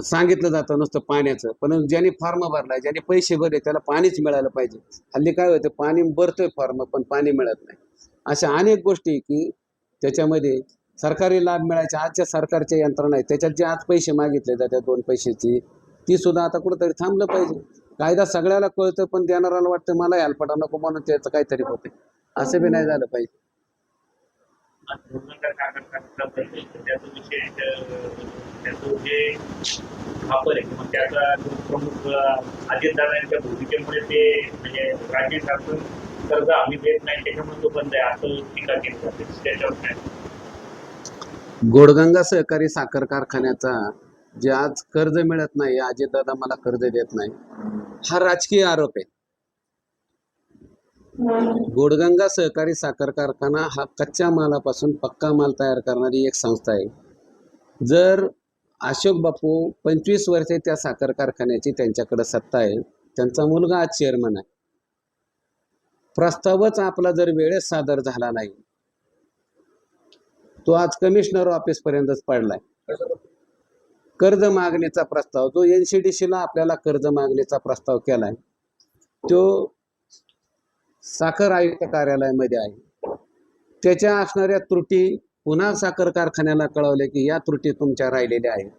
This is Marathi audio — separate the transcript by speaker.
Speaker 1: सांगितलं जातं नुसतं पाण्याचं पण ज्याने फॉर्म भरलाय ज्याने पैसे भरले त्याला पाणीच मिळालं पाहिजे. हल्ली काय होतं पाणी भरतोय फॉर्म पण पाणी मिळत नाही. अशा अनेक गोष्टी की त्याच्यामध्ये सरकारी लाभ मिळायचे आजच्या सरकारच्या यंत्रणा आहेत. त्याच्यात जे आज पैसे मागितले जातात दोन पैशाची ती सुद्धा आता कुठंतरी थांबलं पाहिजे. कायदा सगळ्याला कळतं पण देणाऱ्याला वाटतं मला यालपटा नको म्हणून त्याचं काहीतरी होते असं बी नाही झालं पाहिजे.
Speaker 2: धोरणकर काका जे वापर आहे मग त्याचा जो प्रमुख अजितदादांच्या भूमिकेमुळे ते म्हणजे राज्य शासन कर्ज आम्ही देत नाही त्याच्यामुळे तो बंद आहे असं टीका केली जाते त्याच्यावर काय?
Speaker 1: गोडगंगा सहकारी साखर कारखान्याचा जे आज कर्ज मिळत नाही अजितदादा मला कर्ज देत नाही हा राजकीय आरोप आहे. गोडगंगा सहकारी साखर कारखाना हा कच्च्या मालापासून पक्का माल तयार करणारी एक संस्था आहे. जर अशोक बापू पंचवीस वर्षे त्या साखर कारखान्याची त्यांच्याकडे सत्ता आहे. त्यांचा मुलगा आज चेअरमन आहे. प्रस्तावच आपला जर वेळेस सादर झाला नाही तो आज कमिशनर ऑफिस पर्यंतच पडलाय. कर्ज मागणीचा प्रस्ताव जो एनसीडीसीला आपल्याला कर्ज मागणीचा प्रस्ताव केलाय तो साखर आयुक्त कार्यालयामध्ये आहे. त्याच्या असणाऱ्या त्रुटी पुन्हा साखर कारखान्याला कळवले की या त्रुटी तुमच्या राहिलेल्या आहेत.